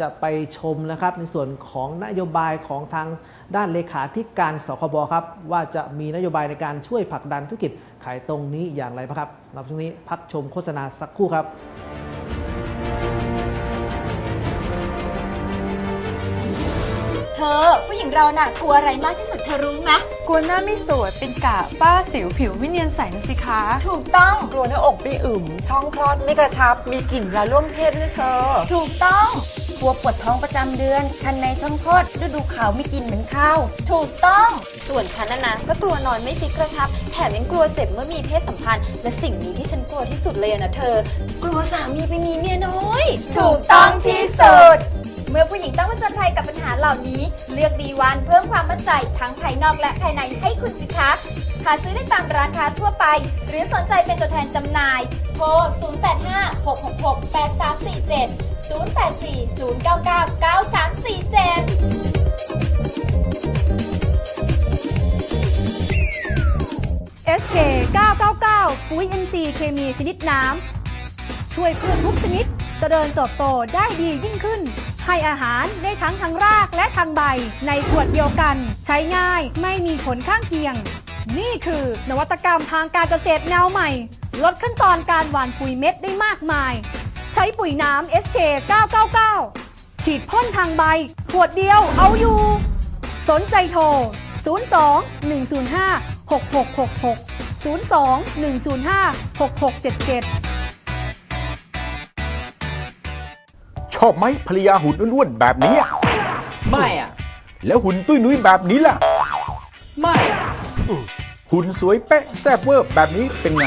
จะไปชมนะครับในส่วนของนโยบายของทางด้านเลขาธิการสคบครับ ว่าจะมีนโยบายในการช่วยผลักดันธุรกิจขายตรงนี้อย่างไรบ้างครับเราช่วงนี้พักชมโฆษณาสักครู่ครับเธอ ผู้หญิงเราน่ะกลัวอะไรมากที่สุดเธอรู้ไหมกลัวหน้าไม่สวยเป็นกะฝ้าสิวผิวไม่เนียนใสนะสิคะ ถูกต้อง กลัวหน้าอกไม่อึมช่องคลอดไม่กระชับ มีกลิ่นเวลาร่วมเพศด้วยเธอ ถูกต้องก ลัวปวดท้องประจำเดือน คันในช่องคลอดฤดูขาวไม่กินเหมือนข้าว ถูกต้อง ส่วนฉันนะนะ ก็กลัวนอนไม่ฟิกกระชับ แถมยังกลัวเจ็บเมื่อมีเพศสัมพันธ์ และสิ่งนี้ที่ฉันกลัวที่สุดเลยอะนะเธอ กลัวสามีไปมีเมียน้อย ถูกต้องที่สุด เมื่อผู้หญิงต้องผจญภัยกับปัญหาเหล่านี้ เลือก B1 เพิ่มความมั่นใจทั้งภายนอกและภายในให้คุณสิคะหาซื้อได้ตามร้านค้าทั่วไป หรือสนใจเป็นตัวแทนจำหน่าย โทร 0856668347 0840999347 SK 999 ปุ๋ย NC เคมีชนิดน้ำ ช่วยพืชทุกชนิดเจริญเติบโตได้ดียิ่งขึ้น ให้อาหารได้ทั้งทางรากและทางใบ ในขวดเดียวกัน ใช้ง่ายไม่มีผลข้างเคียง นี่คือนวัตกรรมทางการเกษตรแนวใหม่ ลดขั้นตอนการหว่านปุ๋ยเม็ดได้มากมาย ใช้ปุ๋ยน้ำ SK 999 ฉีดพ่นทางใบ ขวดเดียวเอาอยู่ สนใจโทร 02 105 6666 02 105 6677 ชอบไหมภรรยาหุ่นอ้วนๆแบบนี้อะไม่อะแล้วหุ่นตุ้ยนุ้ยแบบนี้ล่ะ ไม่อะหุ่นสวยเป๊ะแซ่บเวอร์แบบนี้เป็นไง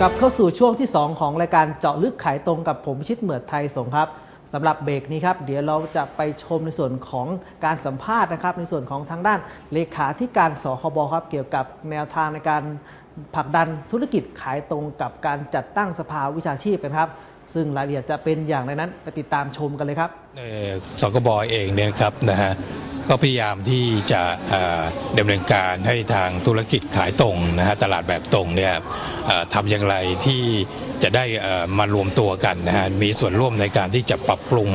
กลับเข้าสู่ช่วงที่ 2 ของรายการเจาะลึกขายตรงกับผมชิดเหมือดไทยสงครับสำหรับเบรกนี้ครับ เดี๋ยวเราจะไปชมในส่วนของการสัมภาษณ์นะครับ ในส่วนของทางด้านเลขาธิการสคบครับ เกี่ยวกับแนวทางในการผลักดันธุรกิจขายตรงกับการจัดตั้งสภาวิชาชีพกันครับ ซึ่งรายละเอียดจะเป็นอย่างไรนั้นไปติดตามชมกันเลยครับ เอ่อสกบเองเนี่ยนะครับนะฮะ ก็พยายามที่จะเอ่อดำเนินการให้ทางธุรกิจขายตรงนะฮะตลาดแบบตรงเนี่ยทำอย่างไรที่จะได้มารวมตัวกันนะฮะมีส่วนร่วมในการที่จะปรับปรุง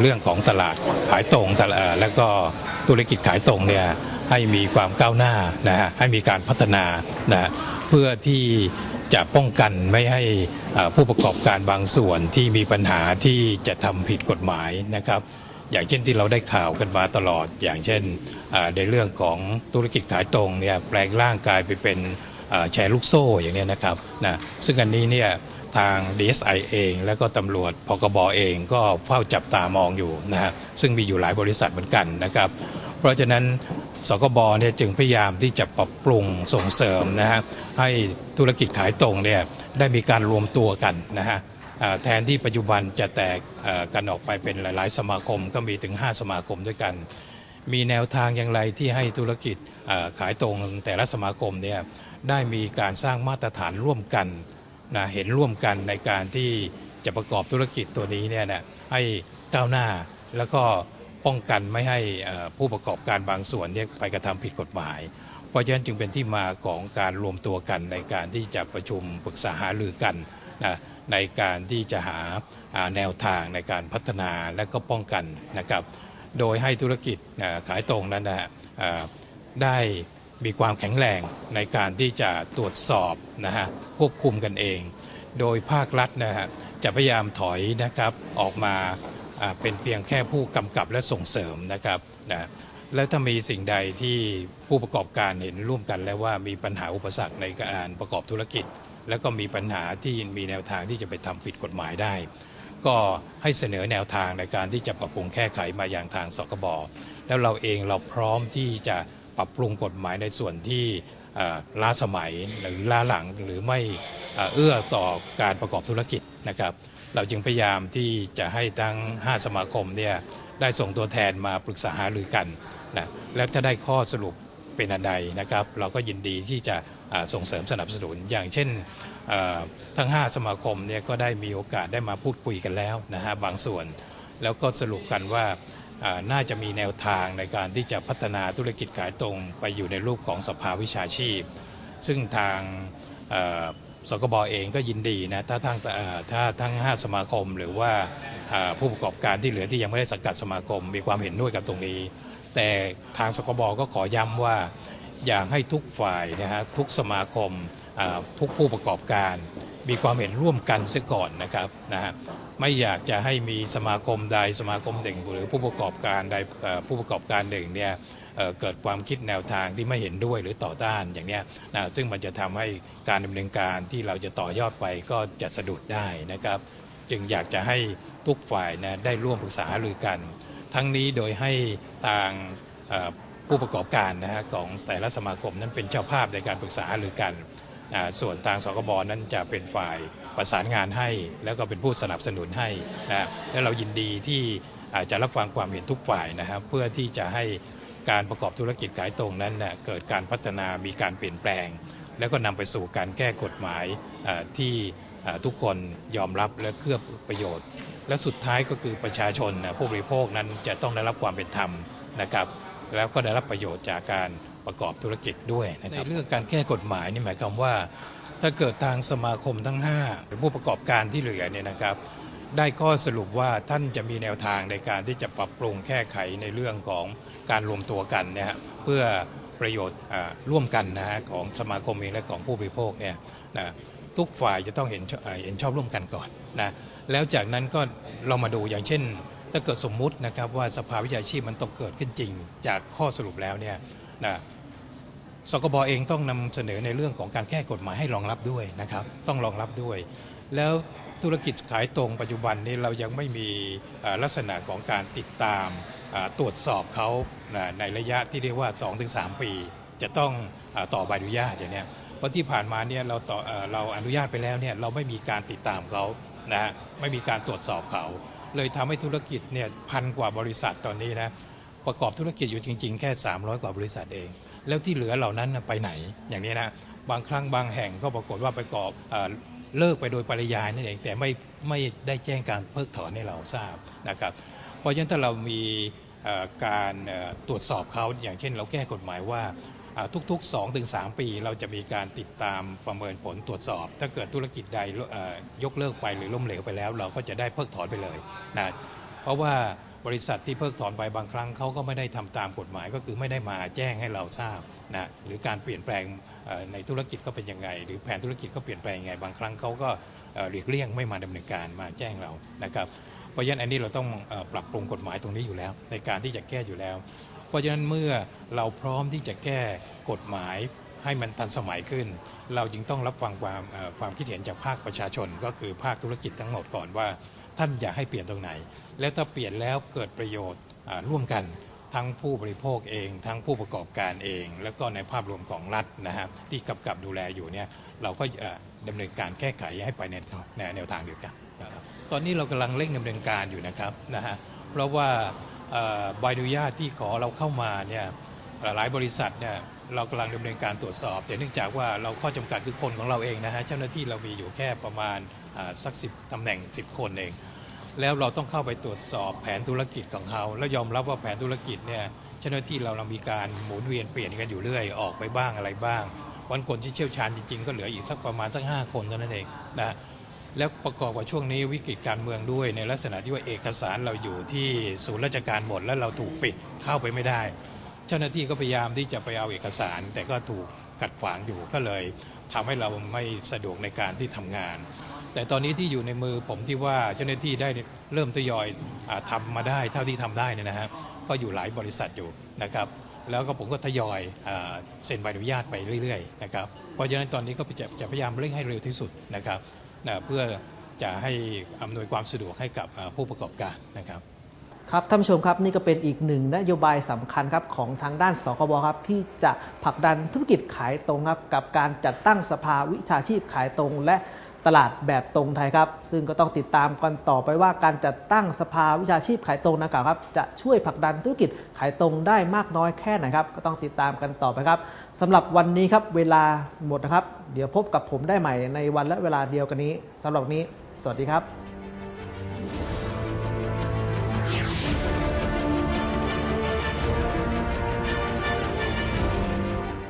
เรื่องของตลาดขายตรงแล้วก็ธุรกิจขายตรงเนี่ยให้มีความก้าวหน้านะฮะให้มีการพัฒนานะเพื่อที่จะป้องกันไม่ให้ผู้ประกอบการบางส่วนที่มีปัญหาที่จะทำผิดกฎหมายนะครับ อย่างเช่นที่เราได้ข่าวกันมาตลอด อย่างเช่นในเรื่องของธุรกิจขายตรงเนี่ยแปลงร่างกายไปเป็นแชร์ลูกโซ่อย่างนี้นะครับนะซึ่งอันนี้เนี่ยทาง DSI เอง แล้วก็ตำรวจพกบเองก็เฝ้าจับตามองอยู่นะฮะซึ่งมีอยู่หลายบริษัทเหมือนกันนะครับ เพราะฉะนั้นสกบเนี่ยจึงพยายามที่จะปรับปรุงส่งเสริมนะฮะให้ธุรกิจขายตรงเนี่ยได้มีการรวมตัวกันนะฮะ แทนที่ปัจจุบันจะแตกกันออกไปเป็นหลาย ๆ สมาคมก็มีถึง 5 สมาคมด้วยกัน มีแนวทางอย่างไรที่ให้ธุรกิจขายตรงแต่ละสมาคมเนี่ยได้มีการสร้างมาตรฐานร่วมกันนะเห็นร่วมกันในการที่จะประกอบธุรกิจตัวนี้เนี่ยนะให้ก้าวหน้าแล้วก็ป้องกันไม่ให้ผู้ประกอบการบางส่วนเนี่ยไปกระทำผิดกฎหมาย เพราะฉะนั้นจึงเป็นที่มาของการรวมตัวกันในการที่จะประชุมปรึกษาหารือกันนะ ในการที่จะหาแนวทางในการพัฒนาและก็ป้องกันนะครับ โดยให้ธุรกิจขายตรงนั้นนะได้มีความแข็งแรงในการที่จะตรวจสอบนะฮะควบคุมกันเอง โดยภาครัฐนะฮะจะพยายามถอยนะครับออกมาอ่าเป็นเพียงแค่ผู้กำกับและส่งเสริมนะครับนะและถ้ามีสิ่งใดที่ผู้ประกอบการเห็นร่วมกันแล้วว่ามีปัญหาอุปสรรคในการประกอบธุรกิจ แล้วก็มีปัญหาที่มีแนวทางที่จะไปทำผิดกฎหมายได้ ก็ให้เสนอแนวทางในการที่จะปรับปรุงแก้ไขมาอย่างทางสกบแล้วเราเองเราพร้อมที่จะปรับปรุงกฎหมายในส่วนที่เอ่อล้าสมัยหรือล้าหลังหรือไม่เอื้อต่อการประกอบธุรกิจนะครับ เราจึงพยายามที่จะให้ทั้ง 5 สมาคมเนี่ยได้ส่งตัวแทนมาปรึกษาหารือกันนะแล้วจะได้ข้อสรุป เป็นอันใดนะครับ เราก็ยินดีที่จะส่งเสริมสนับสนุน อย่างเช่นทั้ง 5 สมาคมเนี่ยก็ได้มีโอกาสได้มาพูดคุยกันแล้วนะฮะบางส่วน แล้วก็สรุปกันว่าน่าจะมีแนวทางในการที่จะพัฒนาธุรกิจขายตรงไปอยู่ในรูปของสภาวิชาชีพ ซึ่งทางสกบเองก็ยินดีนะถ้าทั้งถ้าทั้ง 5 สมาคมหรือว่าอ่าผู้ประกอบการที่เหลือที่ยังไม่ได้สังกัดสมาคม มีความเห็นด้วยกับตรงนี้ แต่ทางสกบก็ขอย้ำว่าอยากให้ทุกฝ่ายนะฮะทุกสมาคมทุกผู้ประกอบการ มีความเห็นร่วมกันเสียก่อนนะครับนะฮะไม่อยากจะให้มีสมาคมใดสมาคมหนึ่ง หรือผู้ประกอบการใดผู้ประกอบการหนึ่งเนี่ยเเกิดความคิดแนวทางที่ไม่เห็นด้วยหรือต่อต้านอย่างเนี้ยนะซึ่งมันจะทำให้การดำเนินการที่เราจะต่อยอดไปก็จะสะดุดได้นะครับ จึงอยากจะให้ทุกฝ่ายนะได้ร่วมปรึกษาหรือกัน ทั้งนี้โดยให้ทางผู้ประกอบการนะฮะของแต่ละสมาคมนั้นเป็นเจ้าภาพในการปรึกษาหรือกัน ส่วนทางสกบนั้นจะเป็นฝ่ายประสานงานให้แล้วก็เป็นผู้สนับสนุนให้นะและเรายินดีที่จะรับฟังความเห็นทุกฝ่ายนะครับเพื่อที่จะให้การประกอบธุรกิจขายตรงนั้นนะเกิดการพัฒนามีการเปลี่ยนแปลง แล้วก็นำไปสู่การแก้กฎหมายที่ทุกคนยอมรับและเกื้อประโยชน์ และสุดท้ายก็คือประชาชนนะผู้บริโภคนั้นจะต้องได้รับความเป็นธรรมนะครับ แล้วก็ได้รับประโยชน์จากการประกอบธุรกิจด้วยนะครับในเรื่องการแก้กฎหมายนี่หมายความว่า ถ้าเกิดทางสมาคมทั้ง5หรือผู้ประกอบการที่เหลือเนี่ยนะครับ ได้ข้อสรุปว่าท่านจะมีแนวทางในการที่จะปรับปรุงแก้ไขในเรื่องของการรวมตัวกันเนี่ยฮะเพื่อประโยชน์ร่วมกันนะฮะของสมาคมเองและของผู้บริโภคเนี่ยนะทุกฝ่ายจะต้องเห็นเห็นชอบร่วมกันก่อนนะ แล้วจากนั้นก็เรามาดูอย่างเช่น ถ้าเกิดสมมุตินะครับว่าสภาวิชาชีพมันต้องเกิดขึ้นจริง จากข้อสรุปแล้วเนี่ยนะสกบเองต้องนำเสนอในเรื่องของการแก้กฎหมายให้รองรับด้วยนะครับ ต้องรองรับด้วย แล้วธุรกิจขายตรงปัจจุบันนี้เรายังไม่มีลักษณะของการติดตามตรวจสอบเขานะในระยะที่เรียกว่า 2-3 ปี จะต้องอต่อใบอนุญาตอย่างนี้เพราะที่ผ่านมาเนี่ยเราต่อเราอนุญาตไปแล้วเนี่ยเราไม่มีการติดตามเขา นะฮะไม่มีการตรวจสอบเขา เลยทำให้ธุรกิจเนี่ยพันกว่าบริษัทตอนนี้นะประกอบธุรกิจอยู่จริง ๆ แค่ 300 กว่าบริษัทเอง แล้วที่เหลือเหล่านั้นนะไปไหนอย่างนี้นะบางครั้งบางแห่งก็ปรากฏว่าประกอบเอเลิกไปโดยปริยายนั่นเองแต่ไม่ไม่ได้แจ้งการเพิกถอนให้เราทราบนะครับเพราะฉะนั้นถ้าเรามีการตรวจสอบเขาอย่างเช่น เราแก้กฎหมายว่า ทุก ๆ 2-3 ปี เราจะมีการติดตามประเมินผลตรวจสอบ ถ้าเกิดธุรกิจใดยกเลิกไปหรือล้มเหลวไปแล้ว เราก็จะได้เพิกถอนไปเลยนะเพราะว่าบริษัทที่เพิกถอนไปบางครั้งเขาก็ไม่ได้ทำตามกฎหมายก็คือไม่ได้มาแจ้งให้เราทราบนะหรือการเปลี่ยนแปลงในธุรกิจก็เป็นยังไง หรือแผนธุรกิจก็เปลี่ยนแปลงยังไง บางครั้งเขาก็หลีกเลี่ยงไม่มาดำเนินการมาแจ้งเรานะครับเพราะฉะนั้นอันนี้เราต้องปรับปรุงกฎหมายตรงนี้อยู่แล้ว ในการที่จะแก้อยู่แล้ว เพราะฉะนั้นเมื่อเราพร้อมที่จะแก้กฎหมายให้มันทันสมัยขึ้น เราจึงต้องรับฟังความความคิดเห็นจากภาคประชาชน ก็คือภาคธุรกิจทั้งหมดก่อนว่า ท่านอยากให้เปลี่ยนตรงไหน แล้วถ้าเปลี่ยนแล้วเกิดประโยชน์ร่วมกันทั้งผู้บริโภคเอง ทั้งผู้ประกอบการเอง แล้วก็ในภาพรวมของรัฐนะฮะที่กำกับดูแลอยู่เนี่ยเราก็เอ่อดำเนินการแก้ไขให้ไปในแนวทางเดียวกันตอนนี้เรากำลังเร่งดำเนินการอยู่นะครับนะฮะเพราะว่า ใบอนุญาตที่ขอเราเข้ามาเนี่ยหลายบริษัทเนี่ยเรากำลังดำเนินการตรวจสอบ แต่เนื่องจากว่าเราข้อจำกัดคือคนของเราเองนะฮะเจ้าหน้าที่เรามีอยู่แค่ประมาณสักสิบตำแหน่ง 10 คนเอง แล้วเราต้องเข้าไปตรวจสอบแผนธุรกิจของเขาแล้วยอมรับว่าแผนธุรกิจเนี่ยเจ้าหน้าที่เราเรามีการหมุนเวียนเปลี่ยนกันอยู่เรื่อยออกไปบ้างอะไรบ้าง วันคนที่เชี่ยวชาญจริงๆ ก็เหลืออีกสักประมาณสักห้าคนเท่านั้นเองนะ แล้วประกอบกับช่วงนี้วิกฤตการเมืองด้วย ในลักษณะที่ว่าเอกสารเราอยู่ที่ศูนย์ราชการหมดแล้วเราถูกปิดเข้าไปไม่ได้ เจ้าหน้าที่ก็พยายามที่จะไปเอาเอกสาร แต่ก็ถูกกัดขวางอยู่ก็เลยทำให้เราไม่สะดวกในการที่ทำงาน แต่ตอนนี้ที่อยู่ในมือผมที่ว่าเจ้าหน้าที่ได้เริ่มทยอยอาทำมาได้เท่าที่ทำได้นี่นะฮะก็อยู่หลายบริษัทอยู่นะครับแล้วก็ผมก็ทยอยเซ็นใบอนุญาตไปเรื่อยๆนะครับเพราะฉะนั้นตอนนี้ก็จะพยายามเร่งให้เร็วที่สุดนะครับ เพื่อจะให้อำนวยความสะดวกให้กับผู้ประกอบการนะครับครับท่านผู้ชมครับนี่ก็เป็นอีกหนึ่งนโยบายสำคัญครับของทางด้านสคบครับที่จะผลักดันธุรกิจขายตรงครับกับการจัดตั้งสภาวิชาชีพขายตรง และ ตลาดแบบตรงไทยครับ ซึ่งก็ต้องติดตามกันต่อไปว่าการจัดตั้งสภาวิชาชีพขายตรงนะครับครับ จะช่วยผลักดันธุรกิจขายตรงได้มากน้อยแค่ไหนครับ ก็ต้องติดตามกันต่อไปครับสำหรับวันนี้ครับเวลาหมดนะครับ เดี๋ยวพบกับผมได้ใหม่ในวันและเวลาเดียวกันนี้สำหรับนี้ สวัสดีครับ